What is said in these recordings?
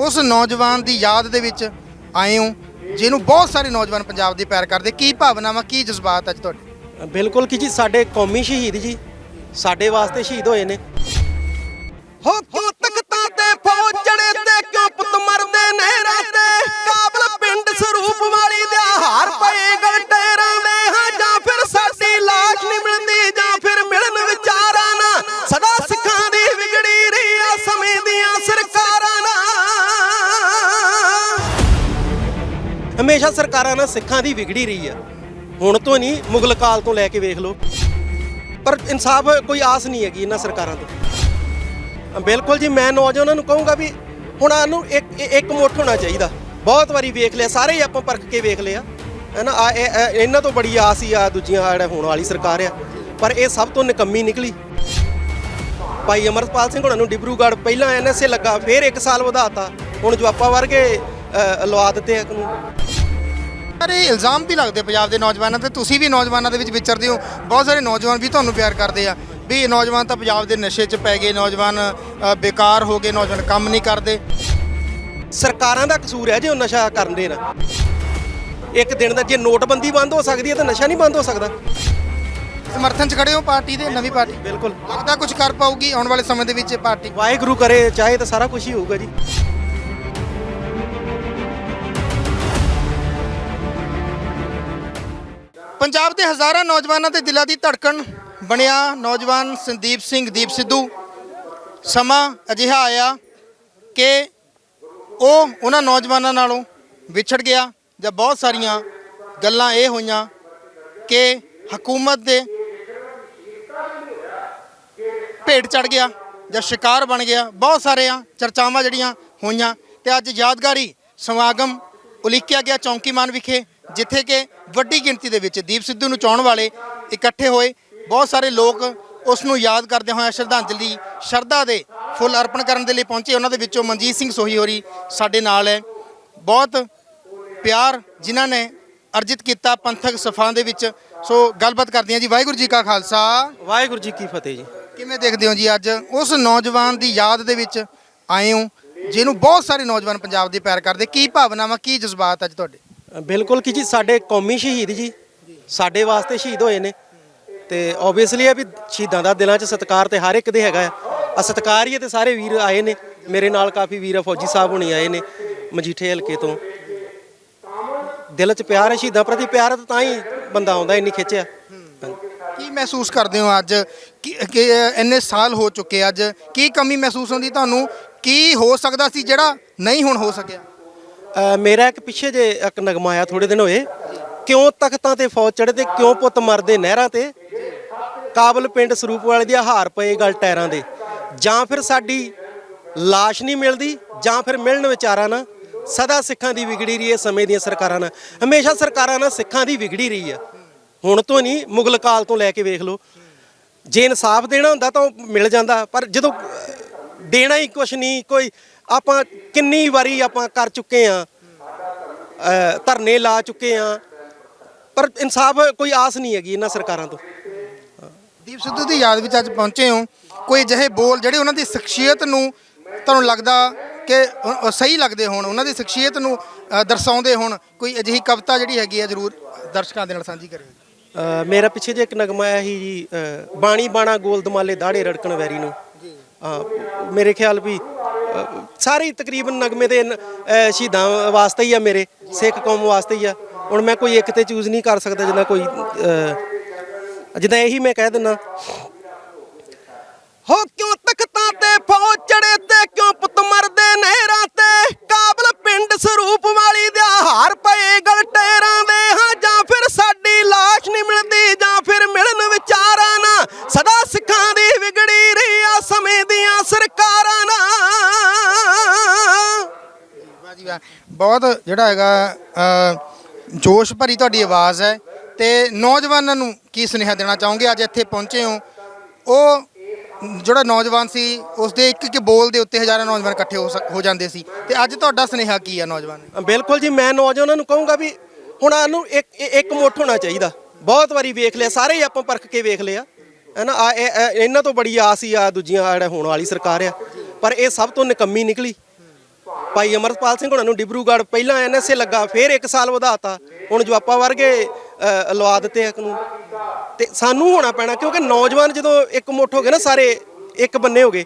ਉਸ ਨੌਜਵਾਨ ਦੀ ਯਾਦ ਦੇ ਵਿੱਚ ਆਏ ਹੋ ਜਿਹਨੂੰ ਬਹੁਤ ਸਾਰੇ ਨੌਜਵਾਨ ਪੰਜਾਬ ਦੇ ਪਿਆਰ ਕਰਦੇ। ਕੀ ਭਾਵਨਾਵਾਂ ਕੀ ਜਜ਼ਬਾਤ ਅੱਜ ਤੁਹਾਡੇ? ਬਿਲਕੁਲ ਕਿ ਜੀ ਸਾਡੇ ਕੌਮੀ ਸ਼ਹੀਦ ਜੀ ਸਾਡੇ ਵਾਸਤੇ ਸ਼ਹੀਦ ਹੋਏ ਨੇ। ਹੋ ਕਿਉਂ ਤਖਤਾਂ ਤੇ ਫੌਜ ਚੜੇ ਤੇ ਕਿਉਂ ਹਮੇਸ਼ਾ ਸਰਕਾਰਾਂ ਨਾਲ ਸਿੱਖਾਂ ਦੀ ਵਿਗੜੀ ਰਹੀ ਆ। ਹੁਣ ਤੋਂ ਨਹੀਂ, ਮੁਗਲ ਕਾਲ ਤੋਂ ਲੈ ਕੇ ਵੇਖ ਲਓ। ਪਰ ਇਨਸਾਫ ਕੋਈ ਆਸ ਨਹੀਂ ਹੈਗੀ ਇਹਨਾਂ ਸਰਕਾਰਾਂ ਤੋਂ। ਬਿਲਕੁਲ ਜੀ, ਮੈਂ ਨੌਜਵਾਨਾਂ ਨੂੰ ਕਹੂੰਗਾ ਵੀ ਹੁਣ ਨੂੰ ਇੱਕ ਇੱਕ ਮੁੱਠ ਹੋਣਾ ਚਾਹੀਦਾ। ਬਹੁਤ ਵਾਰੀ ਵੇਖ ਲਿਆ, ਸਾਰੇ ਹੀ ਆਪਾਂ ਪਰਖ ਕੇ ਵੇਖ ਲਿਆ। ਹੈਨਾ ਆ ਇਹ- ਇਹਨਾਂ ਤੋਂ ਬੜੀ ਆਸ ਹੀ ਆ, ਦੂਜੀਆਂ ਜਿਹੜਾ ਹੋਣ ਵਾਲੀ ਸਰਕਾਰ ਆ। ਪਰ ਇਹ ਸਭ ਤੋਂ ਨਿਕੰਮੀ ਨਿਕਲੀ। ਭਾਈ ਅਮਰਪਾਲ ਸਿੰਘ ਹੁਣਾਂ ਨੂੰ ਡਿਬਰੂਗੜ੍ਹ ਪਹਿਲਾਂ ਐਨਐਸਏ ਲੱਗਾ, ਫਿਰ 1 ਸਾਲ ਵਧਾਤਾ। ਹੁਣ ਜਵਾਪਾ ਵਰਗੇ ਲਵਾ ਦਿੱਤੇ ਆ ਕਾਨੂੰਨ ਪਰ ਇਹ ਇਲਜ਼ਾਮ ਵੀ ਲੱਗਦੇ ਪੰਜਾਬ ਦੇ ਨੌਜਵਾਨਾਂ ਤੇ। ਤੁਸੀਂ ਵੀ ਨੌਜਵਾਨਾਂ ਦੇ ਵਿੱਚ ਵਿਚਰਦੇ ਹੋ। ਬਹੁਤ ਸਾਰੇ ਨੌਜਵਾਨ ਵੀ ਤੁਹਾਨੂੰ ਪਿਆਰ ਕਰਦੇ ਆ। ਵੀ ਇਹ ਨੌਜਵਾਨ ਤਾਂ ਪੰਜਾਬ ਦੇ ਨਸ਼ੇ 'ਚ ਪੈ ਗਏ। ਨੌਜਵਾਨ ਬੇਕਾਰ ਹੋ ਗਏ। ਨੌਜਵਾਨ ਕੰਮ ਨਹੀਂ ਕਰਦੇ। ਸਰਕਾਰਾਂ ਦਾ ਕਸੂਰ ਹੈ ਜੇ ਉਹ ਨਸ਼ਾ ਕਰਨ ਦੇ ਨਾ। ਇੱਕ ਦਿਨ ਦਾ ਜੇ ਨੋਟਬੰਦੀ ਬੰਦ ਹੋ ਸਕਦੀ ਹੈ ਤਾਂ ਨਸ਼ਾ ਨਹੀਂ ਬੰਦ ਹੋ ਸਕਦਾ। ਸਮਰਥਨ 'ਚ ਖੜੇ ਹੋ ਪਾਰਟੀ ਦੇ ਨਵੀਂ ਪਾਰਟੀ? ਬਿਲਕੁਲ। ਲੱਗਦਾ ਕੁਝ ਕਰ ਪਾਊਗੀ ਆਉਣ ਵਾਲੇ ਸਮੇਂ ਦੇ ਵਿੱਚ ਪਾਰਟੀ? ਵਾਹਿਗੁਰੂ ਕਰੇ ਚਾਹੇ ਤਾਂ ਸਾਰਾ ਕੁਝ ਹੀ ਹੋਊਗਾ ਜੀ। ਪੰਜਾਬ ਦੇ ਹਜ਼ਾਰਾਂ ਨੌਜਵਾਨਾਂ ਦੇ ਦਿਲਾਂ ਦੀ ਧੜਕਣ ਬਣਿਆ ਨੌਜਵਾਨ ਸੰਦੀਪ ਸਿੰਘ ਦੀਪ ਸਿੱਧੂ। ਸਮਾਂ ਅਜਿਹਾ ਆਇਆ ਕਿ ਉਹ ਉਹਨਾਂ ਨੌਜਵਾਨਾਂ ਨਾਲੋਂ ਵਿਛੜ ਗਿਆ ਜਾਂ ਬਹੁਤ ਸਾਰੀਆਂ ਗੱਲਾਂ ਇਹ ਹੋਈਆਂ ਕਿ ਹਕੂਮਤ ਦੇ ਭੇਟ ਚੜ ਗਿਆ ਜਾਂ ਸ਼ਿਕਾਰ ਬਣ ਗਿਆ। ਬਹੁਤ ਸਾਰੀਆਂ ਚਰਚਾਵਾਂ ਜਿਹੜੀਆਂ ਹੋਈਆਂ ਤੇ ਅੱਜ ਯਾਦਗਾਰੀ ਸਮਾਗਮ ਉਲੀਕਿਆ ਗਿਆ ਚੌਂਕੀਮਾਨ ਵਿਖੇ। ਜਿੱਥੇ ਕਿ ਵੱਡੀ ਗਿਣਤੀ ਦੇ ਵਿੱਚ ਦੀਪ ਸਿੱਧੂ ਨੂੰ ਚਾਹਣ ਵਾਲੇ ਇਕੱਠੇ ਹੋਏ। ਬਹੁਤ ਸਾਰੇ ਲੋਕ ਉਸ ਨੂੰ ਯਾਦ ਕਰਦੇ ਹੋਏ ਸ਼ਰਧਾਂਜਲੀ ਸ਼ਰਧਾ ਦੇ ਫੁੱਲ ਅਰਪਣ ਕਰਨ ਦੇ ਲਈ ਪਹੁੰਚੇ। ਉਹਨਾਂ ਦੇ ਵਿੱਚੋਂ ਮਨਜੀਤ ਸਿੰਘ ਸੋਹੀ ਹੋਰੀ ਸਾਡੇ ਨਾਲ ਹੈ। ਬਹੁਤ ਪਿਆਰ ਜਿਨ੍ਹਾਂ ਨੇ ਅਰਜਿਤ ਕੀਤਾ ਪੰਥਕ ਸਫਾਂ ਦੇ ਵਿੱਚ। ਸੋ ਗੱਲਬਾਤ ਕਰਦੇ ਹਾਂ ਜੀ। ਵਾਹਿਗੁਰੂ ਜੀ ਕਾ ਖਾਲਸਾ। ਵਾਹਿਗੁਰੂ ਜੀ ਕੀ ਫਤਿਹ ਜੀ। ਕਿਵੇਂ ਦੇਖਦੇ ਹੋ ਜੀ ਅੱਜ? ਉਸ ਨੌਜਵਾਨ ਦੀ ਯਾਦ ਦੇ ਵਿੱਚ ਆਏ ਹੋ ਜਿਹਨੂੰ ਬਹੁਤ ਸਾਰੇ ਨੌਜਵਾਨ ਪੰਜਾਬ ਦੇ ਪਿਆਰ ਕਰਦੇ। ਕੀ ਭਾਵਨਾਵਾਂ ਕੀ ਜਜ਼ਬਾਤ ਅੱਜ ਤੁਹਾਡੇ? ਬਿਲਕੁਲ ਕਿ ਜੀ ਸਾਡੇ ਕੌਮੀ ਸ਼ਹੀਦ ਜੀ ਸਾਡੇ ਵਾਸਤੇ ਸ਼ਹੀਦ ਹੋਏ ਨੇ। ਤੇ ਓਬਵੀਅਸਲੀ ਇਹ ਵੀ ਸ਼ਹੀਦਾਂ ਦਾ ਦਿਲਾਂ 'ਚ ਸਤਿਕਾਰ ਤੇ ਹਰ ਇੱਕ ਦੇ ਹੈਗਾ ਆ। ਸਤਿਕਾਰ ਹੀ ਹੈ ਤੇ ਸਾਰੇ ਵੀਰ ਆਏ ਨੇ। ਮੇਰੇ ਨਾਲ ਕਾਫੀ ਵੀਰ ਆ, ਫੌਜੀ ਸਾਹਿਬ ਹੁਣੀ ਆਏ ਨੇ ਮਜੀਠੇ ਹਲਕੇ ਤੋਂ। ਦਿਲ 'ਚ ਪਿਆਰ ਹੈ ਸ਼ਹੀਦਾਂ ਪ੍ਰਤੀ ਪਿਆਰ ਤਾਂ ਹੀ ਬੰਦਾ ਆਉਂਦਾ ਇੰਨੀ ਖਿੱਚਿਆ ਕੀ ਮਹਿਸੂਸ ਕਰਦੇ ਹੋ ਅੱਜ? ਕਿ ਇੰਨੇ ਸਾਲ ਹੋ ਚੁੱਕੇ ਅੱਜ। ਕੀ ਕਮੀ ਮਹਿਸੂਸ ਹੁੰਦੀ ਤੁਹਾਨੂੰ? ਕੀ ਹੋ ਸਕਦਾ ਸੀ ਜਿਹੜਾ ਨਹੀਂ ਹੁਣ ਹੋ ਸਕਿਆ? ਅ, ਮੇਰਾ ਇੱਕ ਪਿੱਛੇ ਜੇ ਇੱਕ ਨਗਮਾ ਆਇਆ ਥੋੜੇ ਦਿਨ ਹੋਏ ਕਿਉਂ ਤਖਤਾਂ ਤੇ ਫੌਜ ਚੜੇ ਤੇ ਕਿਉਂ ਪੁੱਤ ਮਰਦੇ ਨਹਿਰਾਂ ਤੇ? ਕਾਬਲ ਪਿੰਡ ਸਰੂਪ ਵਾਲੇ ਦੀ ਹਾਰ ਪਏ ਗਲ ਟਾਇਰਾਂ ਦੇ। ਜਾਂ ਫਿਰ ਸਾਡੀ ਲਾਸ਼ ਨਹੀਂ ਮਿਲਦੀ ਜਾਂ ਫਿਰ ਮਿਲਣ ਵਿਚਾਰਾਂ ਨਾ ਸਦਾ ਸਿੱਖਾਂ ਦੀ ਵਿਗੜੀ ਰਹੀ ਹੈ ਸਮੇਂ ਦੀਆਂ ਸਰਕਾਰਾਂ ਨਾਲ। ਹਮੇਸ਼ਾ ਸਰਕਾਰਾਂ ਨਾਲ ਸਿੱਖਾਂ ਦੀ ਵਿਗੜੀ ਰਹੀ ਆ ਹੁਣ ਤੋਂ ਨਹੀਂ ਮੁਗਲ ਕਾਲ ਤੋਂ ਲੈ ਕੇ ਵੇਖ ਲਓ। ਜੇ ਇਨਸਾਫ ਦੇਣਾ ਹੁੰਦਾ ਤਾਂ ਉਹ ਮਿਲ ਜਾਂਦਾ ਪਰ ਜਦੋਂ ਦੇਣਾ ਹੀ ਕੁਛ ਨਹੀਂ ਕੋਈ ਆਪਾਂ ਕਿੰਨੀ ਵਾਰੀ ਆਪਾਂ ਕਰ ਚੁੱਕੇ ਆ ਧਰਨੇ ਲਾ ਚੁੱਕੇ ਆ ਪਰ ਇਨਸਾਫ ਕੋਈ ਆਸ ਨਹੀਂ ਹੈਗੀ ਇਹਨਾਂ ਸਰਕਾਰਾਂ ਤੋਂ। ਦੀਪ ਸਿੱਧੂ ਦੀ ਯਾਦ ਵਿੱਚ ਅੱਜ ਪਹੁੰਚੇ ਹੋ। ਕੋਈ ਅਜਿਹੇ ਬੋਲ ਜਿਹੜੇ ਉਹਨਾਂ ਦੀ ਸ਼ਖਸੀਅਤ ਨੂੰ ਤੁਹਾਨੂੰ ਲੱਗਦਾ ਕਿ ਸਹੀ ਲੱਗਦੇ ਹੋਣ ਉਹਨਾਂ ਦੀ ਸ਼ਖਸੀਅਤ ਨੂੰ ਦਰਸਾਉਂਦੇ ਹੋਣ ਕੋਈ ਅਜਿਹੀ ਕਵਿਤਾ ਜਿਹੜੀ ਹੈਗੀ ਹੈ ਜ਼ਰੂਰ ਦਰਸ਼ਕਾਂ ਦੇ ਨਾਲ ਸਾਂਝੀ ਕਰਿਓ। ਮੇਰਾ ਪਿੱਛੇ ਜੇ ਇੱਕ ਨਗਮਾ ਆਇਆ ਸੀ ਜੀ ਬਾਣੀ ਬਾਣਾ ਗੋਲ ਦਮਾਲੇ ਦਾੜੇ ਰੜਕਣ ਵੈਰੀ ਨੂੰ। ਮੇਰੇ ਖਿਆਲ ਵੀ ਸਾਰੇ ਤਕਰੀਬਨ ਨਗਮੇ ਦੇ ਸ਼ਹੀਦਾਂ ਵਾਸਤੇ ਹੀ ਆ ਮੇਰੇ, ਸਿੱਖ ਕੌਮ ਵਾਸਤੇ ਹੀ ਆ। ਹੁਣ ਮੈਂ ਕੋਈ ਇੱਕ ਤੇ ਚੂਜ਼ ਨਹੀਂ ਕਰ ਸਕਦਾ ਜਿੱਦਾਂ ਕੋਈ ਜਿੱਦਾਂ ਇਹੀ ਮੈਂ ਕਹਿ ਦਿੰਦਾ। ਹੋ ਕਿਉਂ ਤਖਤਾਂ ਤੇ ਫੌਜ ਚੜੇ ਤੇ? ਕਿਉਂ ਪੁੱਤ ਮਰਦੇ ਨਹਿਰਾਂ ਤੇ? ਕਾਬਲ ਜੀ ਵਾਹ ਬਹੁਤ ਜਿਹੜਾ ਹੈਗਾ ਜੋਸ਼ ਭਰੀ ਤੁਹਾਡੀ ਆਵਾਜ਼ ਹੈ ਤੇ ਨੌਜਵਾਨਾਂ ਨੂੰ ਕੀ ਸੁਨੇਹਾ ਦੇਣਾ ਚਾਹੋਗੇ? ਅੱਜ ਇੱਥੇ ਪਹੁੰਚੇ ਹੋ। ਉਹ ਜਿਹੜਾ ਨੌਜਵਾਨ ਸੀ ਉਸ ਦੇ ਇੱਕ ਇੱਕ ਬੋਲ ਦੇ ਉੱਤੇ ਹਜ਼ਾਰਾਂ ਨੌਜਵਾਨ ਇਕੱਠੇ ਹੋ ਸਕ- ਹੋ ਜਾਂਦੇ ਸੀ। ਤੇ ਅੱਜ ਤੁਹਾਡਾ ਸੁਨੇਹਾ ਕੀ ਆ ਨੌਜਵਾਨ? ਬਿਲਕੁਲ ਜੀ, ਮੈਂ ਨੌਜਵਾਨਾਂ ਨੂੰ ਕਹੂੰਗਾ ਵੀ ਹੁਣ ਨੂੰ ਇੱਕ ਇੱਕ ਮੁੱਠ ਹੋਣਾ ਚਾਹੀਦਾ। ਬਹੁਤ ਵਾਰੀ ਵੇਖ ਲਿਆ, ਸਾਰੇ ਹੀ ਆਪਾਂ ਪਰਖ ਕੇ ਵੇਖ ਲਿਆ। ਹੈਨਾ, ਆ ਇਹਨਾਂ ਤੋਂ ਬੜੀ ਆਸ ਹੀ ਆ ਦੂਜੀਆਂ ਆਹ ਜਿਹੜਾ ਹੋਣ ਵਾਲੀ ਸਰਕਾਰ ਆ। ਪਰ ਇਹ ਸਭ ਤੋਂ ਨਿਕੰਮੀ ਨਿਕਲੀ। ਭਾਈ ਅਮਰਪਾਲ ਸਿੰਘ ਹੁਣਾਂ ਨੂੰ ਡਿਬਰੂਗੜ੍ਹ ਪਹਿਲਾਂ ਐਨਐਸਏ ਲੱਗਾ, ਫਿਰ 1 ਸਾਲ ਵਧਾਤਾ। ਹੁਣ ਜਵਾਪਾ ਵਰਗੇ ਲਵਾ ਦਿੱਤੇ ਆ ਕਾਨੂੰਨ ਤੇ ਸਾਨੂੰ ਹੋਣਾ ਪੈਣਾ, ਕਿਉਂਕਿ ਨੌਜਵਾਨ ਜਦੋਂ ਇੱਕ ਮੁੱਠ ਹੋ ਗਏ ਨਾ, ਸਾਰੇ ਇੱਕ ਬੰਨੇ ਹੋ ਗਏ,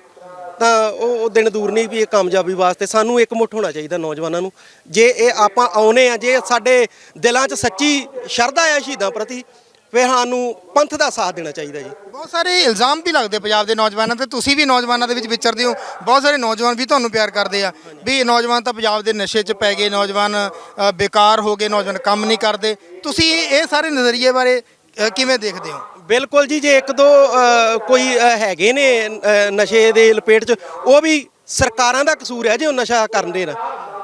ਤਾਂ ਉਹ ਉਹ ਦਿਨ ਦੂਰ ਨਹੀਂ ਵੀ ਇਹ ਕਾਮਯਾਬੀ ਵਾਸਤੇ ਸਾਨੂੰ ਇੱਕ ਮੁੱਠ ਹੋਣਾ ਚਾਹੀਦਾ ਨੌਜਵਾਨਾਂ ਨੂੰ। ਜੇ ਇਹ ਆਪਾਂ ਆਉਨੇ ਆ, ਜੇ ਸਾਡੇ ਦਿਲਾਂ 'ਚ ਸੱਚੀ ਸ਼ਰਧਾ ਆ ਸ਼ਹੀਦਾਂ ਪ੍ਰਤੀ ਫਿਰ ਸਾਨੂੰ ਪੰਥ ਦਾ ਸਾਥ ਦੇਣਾ ਚਾਹੀਦਾ ਜੀ। ਬਹੁਤ ਸਾਰੇ ਇਲਜ਼ਾਮ ਵੀ ਲੱਗਦੇ ਪੰਜਾਬ ਦੇ ਨੌਜਵਾਨਾਂ ਤੇ। ਤੁਸੀਂ ਵੀ ਨੌਜਵਾਨਾਂ ਦੇ ਵਿੱਚ ਵਿਚਰਦੇ ਹੋ। ਬਹੁਤ ਸਾਰੇ ਨੌਜਵਾਨ ਵੀ ਤੁਹਾਨੂੰ ਪਿਆਰ ਕਰਦੇ ਆ। ਵੀ ਇਹ ਨੌਜਵਾਨ ਤਾਂ ਪੰਜਾਬ ਦੇ ਨਸ਼ੇ 'ਚ ਪੈ ਗਏ। ਨੌਜਵਾਨ ਅ, ਬੇਕਾਰ ਹੋ ਗਏ। ਨੌਜਵਾਨ ਕੰਮ ਨਹੀਂ ਕਰਦੇ। ਤੁਸੀਂ ਇਹ ਸਾਰੇ ਨਜ਼ਰੀਏ ਬਾਰੇ ਅ, ਕਿਵੇਂ ਦੇਖਦੇ ਹੋ? ਬਿਲਕੁਲ ਜੀ ਜੇ ਇੱਕ ਦੋ ਅ, ਕੋਈ ਅ, ਹੈਗੇ ਨੇ ਅ, ਨਸ਼ੇ ਦੇ ਲਪੇਟ 'ਚ ਉਹ ਵੀ ਸਰਕਾਰਾਂ ਦਾ ਕਸੂਰ ਹੈ ਜੇ ਉਹ ਨਸ਼ਾ ਕਰਨ ਦੇ ਨਾ।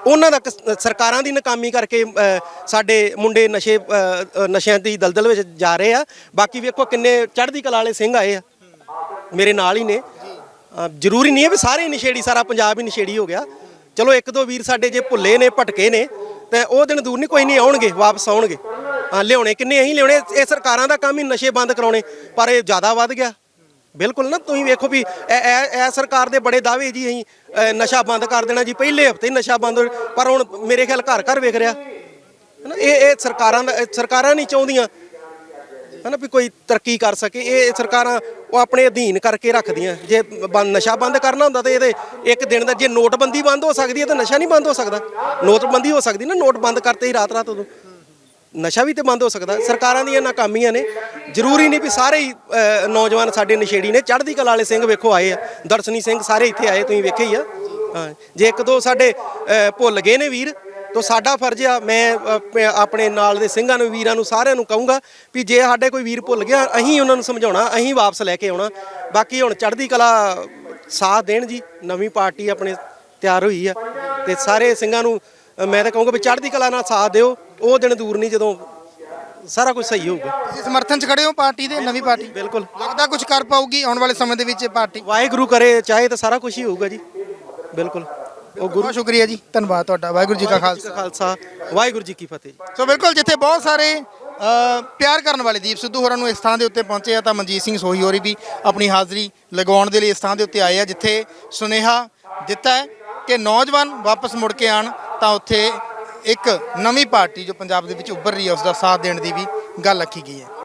ਉਹਨਾਂ ਦਾ ਕਸ- ਸਰਕਾਰਾਂ ਦੀ ਨਾਕਾਮੀ ਕਰਕੇ ਅ, ਸਾਡੇ ਮੁੰਡੇ ਨਸ਼ੇ ਅ, ਅ, ਨਸ਼ਿਆਂ ਦੀ ਦਲਦਲ ਵਿੱਚ ਜਾ ਰਹੇ ਆ। ਬਾਕੀ ਵੇਖੋ ਕਿੰਨੇ ਚੜ੍ਹਦੀ ਕਲਾ ਵਾਲੇ ਸਿੰਘ ਆਏ ਆ। ਮੇਰੇ ਨਾਲ ਹੀ ਨੇ। ਅ, ਜ਼ਰੂਰੀ ਨਹੀਂ ਹੈ ਵੀ ਸਾਰੇ ਨਸ਼ੇੜੀ ਸਾਰਾ ਪੰਜਾਬ ਹੀ ਨਸ਼ੇੜੀ ਹੋ ਗਿਆ। ਚਲੋ ਇੱਕ ਦੋ ਵੀਰ ਸਾਡੇ ਜੇ ਭੁੱਲੇ ਨੇ ਭਟਕੇ ਨੇ ਤੇ ਉਹ ਦਿਨ ਦੂਰ ਨਹੀਂ ਕੋਈ ਨਹੀਂ ਆਉਣਗੇ ਵਾਪਸ ਆਉਣਗੇ। ਹਾਂ ਲਿਆਉਣੇ ਕਿੰਨੇ ਅਸੀਂ ਲਿਆਉਣੇ? ਇਹ ਸਰਕਾਰਾਂ ਦਾ ਕੰਮ ਹੀ ਨਸ਼ੇ ਬੰਦ ਕਰਾਉਣੇ ਪਰ ਇਹ ਜ਼ਿਆਦਾ ਵੱਧ ਗਿਆ। ਬਿਲਕੁਲ ਨਾ, ਤੁਸੀਂ ਵੇਖੋ ਵੀ ਇਹ ਇਹ ਸਰਕਾਰ ਦੇ ਬੜੇ ਦਾਅਵੇ ਜੀ, ਅਸੀਂ ਨਸ਼ਾ ਬੰਦ ਕਰ ਦੇਣਾ ਜੀ। ਪਹਿਲੇ ਹਫ਼ਤੇ ਨਸ਼ਾ ਬੰਦ ਪਰ ਹੁਣ ਮੇਰੇ ਖਿਆਲ ਘਰ ਘਰ ਵੇਖ ਰਿਹਾ। ਹਨਾ, ਇਹ ਇਹ ਸਰਕਾਰਾਂ ਦਾ ਸਰਕਾਰਾਂ ਨਹੀਂ ਚਾਹੁੰਦੀਆਂ ਹਨਾ ਵੀ ਕੋਈ ਤਰੱਕੀ ਕਰ ਸਕੇ। ਇਹ ਸਰਕਾਰਾਂ ਉਹ ਆਪਣੇ ਅਧੀਨ ਕਰਕੇ ਰੱਖਦੀਆਂ। ਜੇ ਬੰਦ ਨਸ਼ਾ ਬੰਦ ਕਰਨਾ ਹੁੰਦਾ ਤੇ ਇਹਦੇ ਇੱਕ ਦਿਨ ਦਾ, ਜੇ ਨੋਟਬੰਦੀ ਬੰਦ ਹੋ ਸਕਦੀ ਹੈ, ਤਾਂ ਨਸ਼ਾ ਨਹੀਂ ਬੰਦ ਹੋ ਸਕਦਾ। ਨੋਟਬੰਦੀ ਹੋ ਸਕਦੀ ਨਾ, ਨੋਟ ਬੰਦ ਕਰਤੇ ਹੀ ਰਾਤ ਰਾਤ ਉਦੋਂ। ਨਸ਼ਾ ਵੀ ਤੇ ਬੰਦ ਹੋ ਸਕਦਾ। ਸਰਕਾਰਾਂ ਦੀਆਂ ਨਾਕਾਮੀਆਂ ਨੇ। ਜ਼ਰੂਰੀ ਨਹੀਂ ਵੀ ਸਾਰੇ ਹੀ ਅ, ਨੌਜਵਾਨ ਸਾਡੇ ਨਸ਼ੇੜੀ ਨੇ। ਚੜ੍ਹਦੀ ਕਲਾ ਵਾਲੇ ਸਿੰਘ ਵੇਖੋ ਆਏ ਆ। ਦਰਸ਼ਨੀ ਸਿੰਘ ਸਾਰੇ ਇੱਥੇ ਆਏ ਤੁਸੀਂ ਵੇਖੇ ਹੀ ਆ। ਹਾਂ ਜੇ ਇੱਕ ਦੋ ਸਾਡੇ ਅ, ਭੁੱਲ ਗਏ ਨੇ ਵੀਰ ਤਾਂ ਸਾਡਾ ਫਰਜ਼ ਆ ਮੈਂ ਅ, ਆਪਣੇ ਨਾਲ ਦੇ ਸਿੰਘਾਂ ਨੂੰ ਵੀਰਾਂ ਨੂੰ ਸਾਰਿਆਂ ਨੂੰ ਕਹੂੰਗਾ ਵੀ ਜੇ ਸਾਡੇ ਕੋਈ ਵੀਰ ਭੁੱਲ ਗਿਆ ਅਸੀਂ ਉਹਨਾਂ ਨੂੰ ਸਮਝਾਉਣਾ ਅਸੀਂ ਵਾਪਸ ਲੈ ਕੇ ਆਉਣਾ। ਬਾਕੀ ਹੁਣ ਚੜ੍ਹਦੀ ਕਲਾ ਸਾਥ ਦੇਣ ਜੀ। ਨਵੀਂ ਪਾਰਟੀ ਆਪਣੇ ਤਿਆਰ ਹੋਈ ਆ ਤੇ ਸਾਰੇ ਸਿੰਘਾਂ ਨੂੰ ਮੈਂ ਤਾਂ ਕਹੂੰਗਾ ਵੀ ਚੜ੍ਹਦੀ ਕਲਾ ਨਾਲ ਸਾਥ ਦਿਓ ਉਹ ਦਿਨ ਦੂਰ ਨਹੀਂ ਜਦੋਂ ਸਾਰਾ ਕੁਝ ਸਹੀ ਹੋਊਗਾ। ਤੁਸੀਂ ਸਮਰਥਨ 'ਚ ਖੜੇ ਹੋ ਪਾਰਟੀ ਦੇ ਨਵੀਂ ਪਾਰਟੀ? ਬਿਲਕੁਲ। ਲੱਗਦਾ ਕੁਝ ਕਰ ਪਾਊਗੀ ਆਉਣ ਵਾਲੇ ਸਮੇਂ ਦੇ ਵਿੱਚ ਇਹ ਪਾਰਟੀ? ਵਾਹਿਗੁਰੂ ਕਰੇ ਚਾਹੇ ਤਾਂ ਸਾਰਾ ਕੁਝ ਹੀ ਹੋਊਗਾ ਜੀ। ਬਿਲਕੁਲ। ਉਹ ਗੁਰੂ ਬਹੁਤ ਸ਼ੁਕਰੀਆ ਜੀ ਧੰਨਵਾਦ ਤੁਹਾਡਾ ਵਾਹਿਗੁਰੂ ਜੀ ਕਾ ਖਾਲਸਾ। ਵਾਹਿਗੁਰੂ ਜੀ ਕੀ ਫਤਿਹ ਸੋ ਬਿਲਕੁਲ ਜਿੱਥੇ ਬਹੁਤ ਸਾਰੇ ਅ, ਪਿਆਰ ਕਰਨ ਵਾਲੇ ਦੀਪ ਸਿੱਧੂ ਹੋਰਾਂ ਨੂੰ ਇਸ ਥਾਂ ਦੇ ਉੱਤੇ ਪਹੁੰਚੇ ਆ ਤਾਂ ਮਨਜੀਤ ਸਿੰਘ ਸੋਹੀ ਹੋਰੀ ਵੀ ਆਪਣੀ ਹਾਜ਼ਰੀ ਲਗਾਉਣ ਦੇ ਲਈ ਇਸ ਥਾਂ ਦੇ ਉੱਤੇ ਆਏ ਆ ਜਿੱਥੇ ਸੁਨੇਹਾ ਦਿੱਤਾ ਹੈ ਕਿ ਨੌਜਵਾਨ ਵਾਪਸ ਮੁੜ ਕੇ ਆਣ ਤਾਂ ਉੱਥੇ ਇੱਕ ਨਵੀਂ ਪਾਰਟੀ ਜੋ ਪੰਜਾਬ ਦੇ ਵਿੱਚ ਉੱਭਰ ਰਹੀ ਹੈ ਉਸ ਦਾ ਸਾਥ ਦੇਣ ਦੀ ਵੀ ਗੱਲ ਆਖੀ ਗਈ ਹੈ।